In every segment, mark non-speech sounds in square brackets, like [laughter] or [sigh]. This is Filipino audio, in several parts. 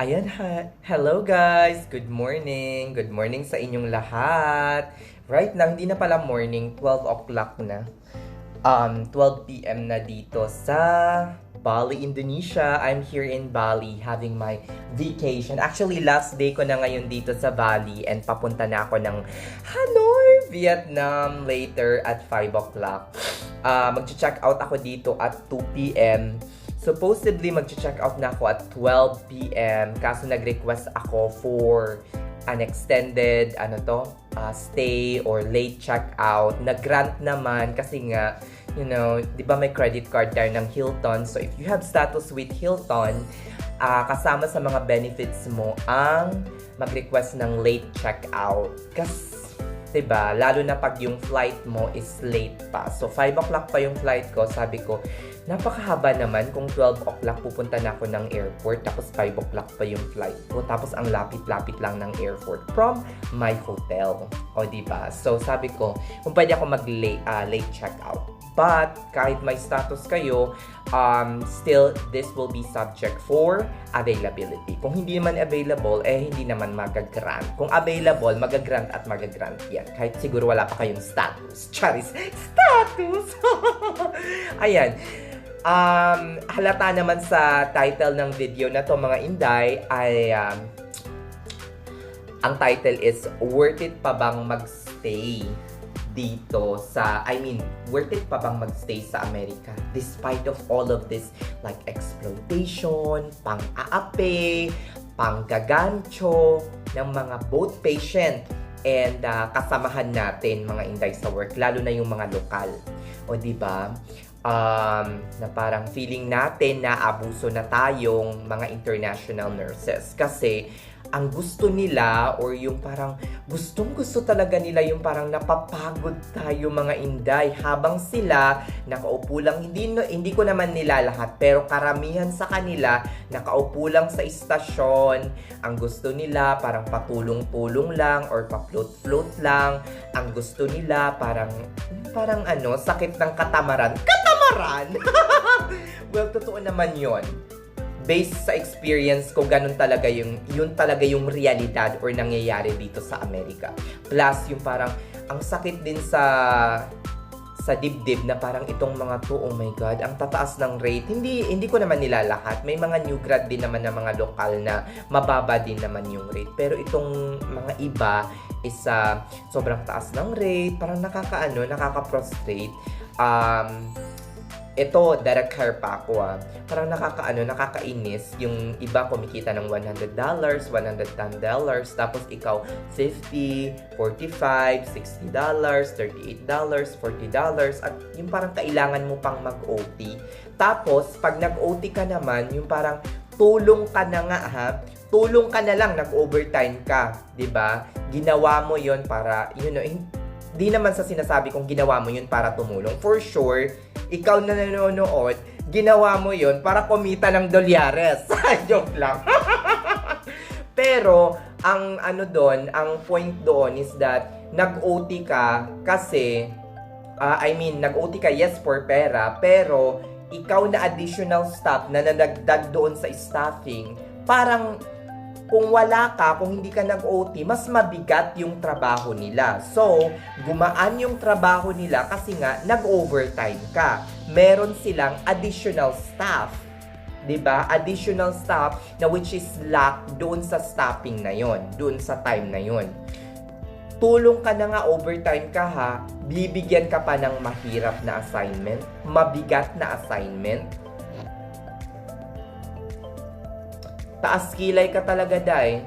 Ayan ha. Hello guys. Good morning. Good morning sa inyong lahat. Right now, hindi na pala morning. 12 o'clock na. Um, 12 p.m. na dito sa Bali, Indonesia. I'm here in Bali having my vacation. Actually, last day ko na ngayon dito sa Bali and papunta na ako ng Hanoi, Vietnam later at 5 o'clock. Uh, Mag-check out ako dito at 2 p.m. Supposedly, mag-check out na ako at 12 p.m. Kaso nag-request ako for an extended, ano to, uh, stay or late check out. Nag-grant naman kasi nga, you know, di ba may credit card tayo ng Hilton. So, if you have status with Hilton, uh, kasama sa mga benefits mo ang mag-request ng late check out. Kasi ba? Lalo na pag yung flight mo is late pa. So 5 o'clock pa yung flight ko, sabi ko, napakahaba naman kung 12 o'clock pupunta na ako ng airport tapos 5 o'clock pa yung flight ko tapos ang lapit-lapit lang ng airport from my hotel. O 'di ba? So sabi ko, kung pwede ako mag late, uh, late check out. But kahit may status kayo, um, still this will be subject for availability. Kung hindi naman available, eh hindi naman magagrant. Kung available, magagrant at magagrant yan. Kahit siguro wala pa kayong status. [laughs] Charis, status! [laughs] Ayan. Um, halata naman sa title ng video na to mga inday ay um, ang title is Worth It Pa Bang Magstay dito sa, I mean, worth it pa bang magstay sa Amerika? Despite of all of this, like exploitation, pang-aape, panggagancho ng mga boat patient and uh, kasamahan natin mga inday sa work, lalo na yung mga lokal. O di ba? Um, na parang feeling natin na abuso na tayong mga international nurses kasi ang gusto nila or yung parang gustong gusto talaga nila yung parang napapagod tayo mga inday. Habang sila nakaupo lang hindi hindi ko naman nila lahat pero karamihan sa kanila nakaupo lang sa istasyon. Ang gusto nila parang patulong-tulong lang or pa-float-float lang. Ang gusto nila parang parang ano sakit ng katamaran. Katamaran! [laughs] Well totoo naman yon based sa experience ko, ganun talaga yung, yun talaga yung realidad or nangyayari dito sa Amerika. Plus, yung parang, ang sakit din sa sa dibdib na parang itong mga to, oh my God, ang tataas ng rate. Hindi, hindi ko naman nila lahat. May mga new grad din naman na mga lokal na mababa din naman yung rate. Pero itong mga iba is uh, sobrang taas ng rate, parang nakakaano, nakaka-prostrate. Um, ito, direct hire pa ako ah. Parang nakakaano, nakakainis. Yung iba kumikita ng $100, $110, tapos ikaw 50, 45, $60, $38, $40, at yung parang kailangan mo pang mag-OT. Tapos, pag nag-OT ka naman, yung parang tulong ka na nga ha, tulong ka na lang, nag-overtime ka, 'di ba? Ginawa mo 'yon para, you know, hindi naman sa sinasabi kong ginawa mo 'yun para tumulong. For sure, ikaw na nanonood, ginawa mo yon para kumita ng dolyares. [laughs] Joke lang. [laughs] Pero, ang ano doon, ang point doon is that nag-OT ka kasi, uh, I mean, nag-OT ka, yes, for pera, pero ikaw na additional staff na nadagdag doon sa staffing, parang kung wala ka, kung hindi ka nag-OT, mas mabigat yung trabaho nila. So, gumaan yung trabaho nila kasi nga nag-overtime ka. Meron silang additional staff. 'di ba? Additional staff na which is lack doon sa staffing na 'yon, doon sa time na 'yon. Tulong ka na nga overtime ka ha, bibigyan ka pa ng mahirap na assignment, mabigat na assignment, Taas kilay ka talaga, Day.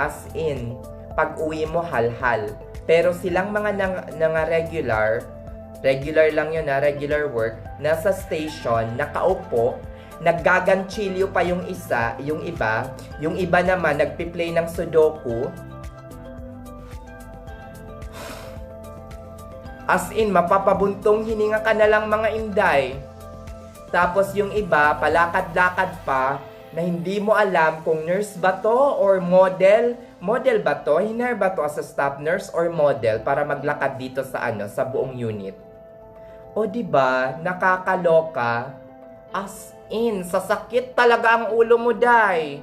As in, pag uwi mo, hal-hal. Pero silang mga nang, nang regular, regular lang yun na, regular work, nasa station, nakaupo, naggaganchilyo pa yung isa, yung iba, yung iba naman, nagpi-play ng sudoku, As in, mapapabuntong hininga ka na lang mga inday. Tapos yung iba, palakad-lakad pa, na hindi mo alam kung nurse ba to or model. Model ba to? Hinar ba to as a staff nurse or model para maglakad dito sa ano, sa buong unit? O di ba nakakaloka? As in, sasakit talaga ang ulo mo, Day.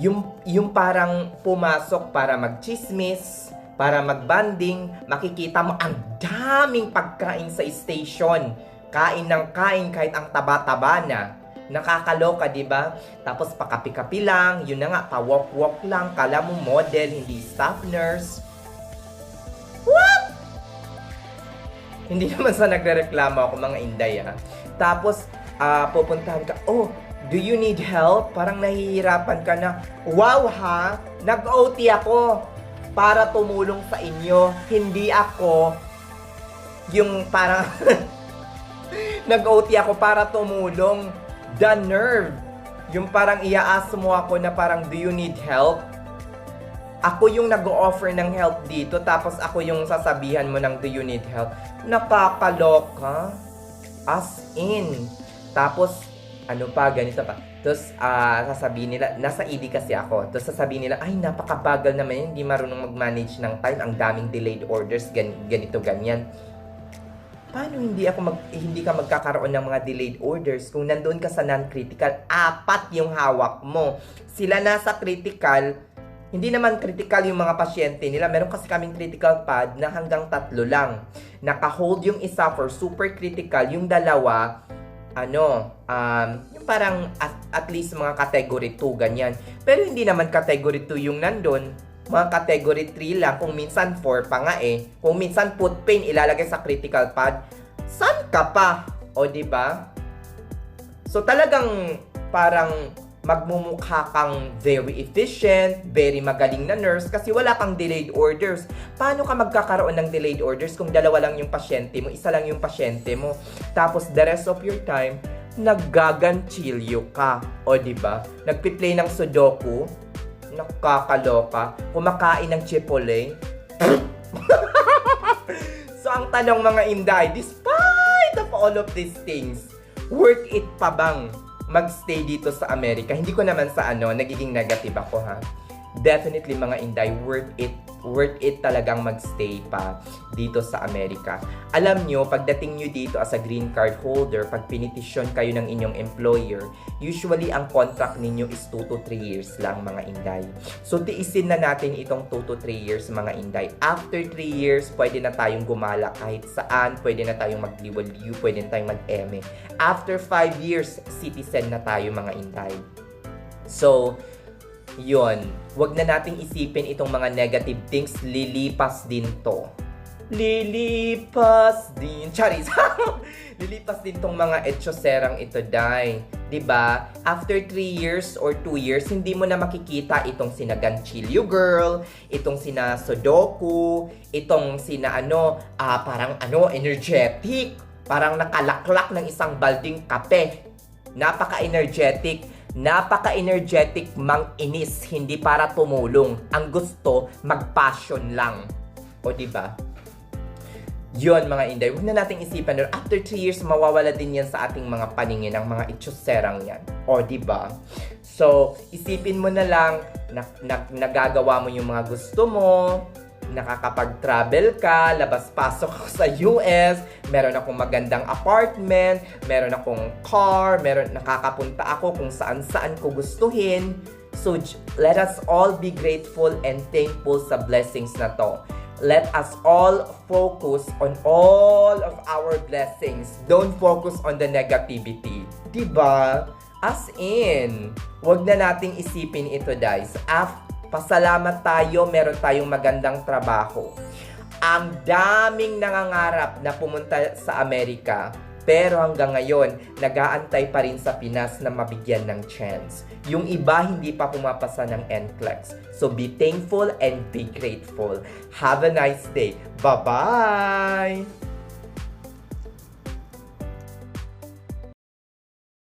yung, yung parang pumasok para magchismis, para magbanding, makikita mo ang daming pagkain sa station. Kain ng kain kahit ang taba-taba na. Nakakaloka, di ba? Tapos pakapi-kapi lang, yun na nga, pa-walk-walk lang, kala mo model, hindi staff nurse. What? Hindi [laughs] naman sa nagrereklamo ako mga inday ha. Tapos, ah, pupuntahan ka, oh, do you need help? Parang nahihirapan ka na, wow ha, nag-OT ako para tumulong sa inyo. Hindi ako yung parang [laughs] nag-OT ako para tumulong. The nerve. Yung parang iaas mo ako na parang, do you need help? Ako yung nag-offer ng help dito, tapos ako yung sasabihan mo ng do you need help. Nakakaloka. As in. Tapos, ano pa, ganito pa. Tapos, ah, sasabihin nila, nasa ED kasi ako. Tapos sasabihin nila, ay, napakabagal naman yun, hindi marunong mag-manage ng time, ang daming delayed orders, gan ganito, ganyan. Paano hindi ako mag, eh, hindi ka magkakaroon ng mga delayed orders kung nandoon ka sa non-critical, apat yung hawak mo. Sila nasa critical, hindi naman critical yung mga pasyente nila. Meron kasi kaming critical pad na hanggang tatlo lang. Naka-hold yung isa for super critical, yung dalawa, ano, um, yung parang at, at least mga category 2, ganyan. Pero hindi naman category 2 yung nandun. Mga category 3 lang, kung minsan 4 pa nga eh. Kung minsan foot pain ilalagay sa critical pad, san ka pa? O, di ba? So talagang parang magmumukha kang very efficient, very magaling na nurse kasi wala kang delayed orders. Paano ka magkakaroon ng delayed orders kung dalawa lang yung pasyente mo, isa lang yung pasyente mo, tapos the rest of your time, naggaganchilyo ka. O di ba? Nagpi-play ng sudoku, nakakaloka, kumakain ng chipotle. [laughs] so ang tanong mga inday, despite of all of these things, worth it pa bang magstay dito sa Amerika? Hindi ko naman sa ano, nagiging negative ako ha. Definitely mga inday, worth it worth it talagang magstay pa dito sa Amerika. Alam nyo, pagdating nyo dito as a green card holder, pag pinitisyon kayo ng inyong employer, usually ang contract ninyo is 2 to 3 years lang mga inday. So tiisin na natin itong 2 to 3 years mga inday. After 3 years, pwede na tayong gumala kahit saan, pwede na tayong magliwaliw, pwede na tayong mag-eme. After 5 years, citizen na tayo mga inday. So, yon wag na nating isipin itong mga negative things, lilipas din to. Lilipas din. Charis. [laughs] lilipas din tong mga etchoserang ito, Day. ba? After 3 years or 2 years, hindi mo na makikita itong sina Ganchillo Girl, itong sina Sudoku, itong sina ano, ah, parang ano, energetic. Parang nakalaklak ng isang balding kape. Napaka-energetic napaka-energetic mang inis, hindi para tumulong. Ang gusto, mag-passion lang. O, di ba? Yun, mga inday. Huwag na nating isipan doon. After 3 years, mawawala din yan sa ating mga paningin, ang mga itsuserang yan. O, di ba? So, isipin mo na lang, na, na, nagagawa mo yung mga gusto mo, nakakapag-travel ka, labas-pasok sa US, meron akong magandang apartment, meron akong car, meron nakakapunta ako kung saan-saan ko gustuhin. So, let us all be grateful and thankful sa blessings na to. Let us all focus on all of our blessings. Don't focus on the negativity. 'Di ba? As in, wag na nating isipin ito, guys. After Pasalamat tayo, meron tayong magandang trabaho. Ang daming nangangarap na pumunta sa Amerika, pero hanggang ngayon, nagaantay pa rin sa Pinas na mabigyan ng chance. Yung iba hindi pa pumapasa ng NCLEX. So be thankful and be grateful. Have a nice day. Bye-bye!